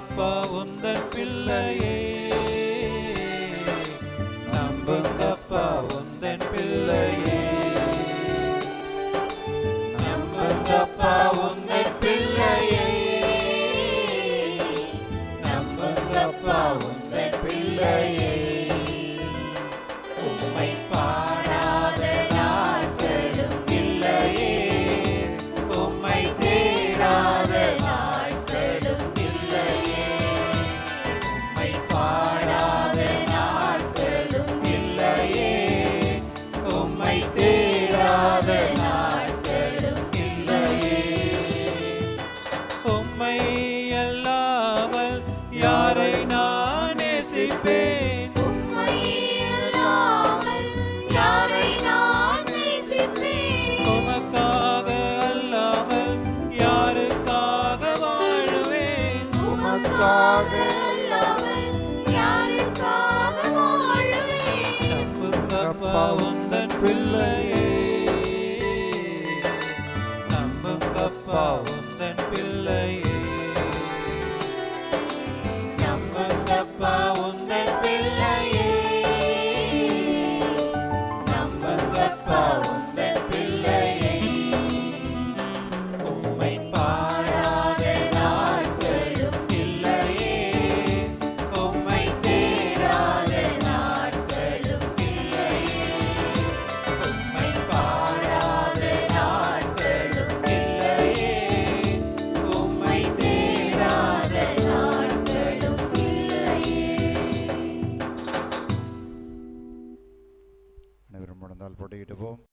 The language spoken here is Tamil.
அப்பா உந்தன் பிள்ளை. யாருக்காக வாழுவேன்? நம்புங்கப்பா உந்தன் பிள்ளையே. അനുഗ്രഹിക്കപ്പെട്ടപ്പോൾ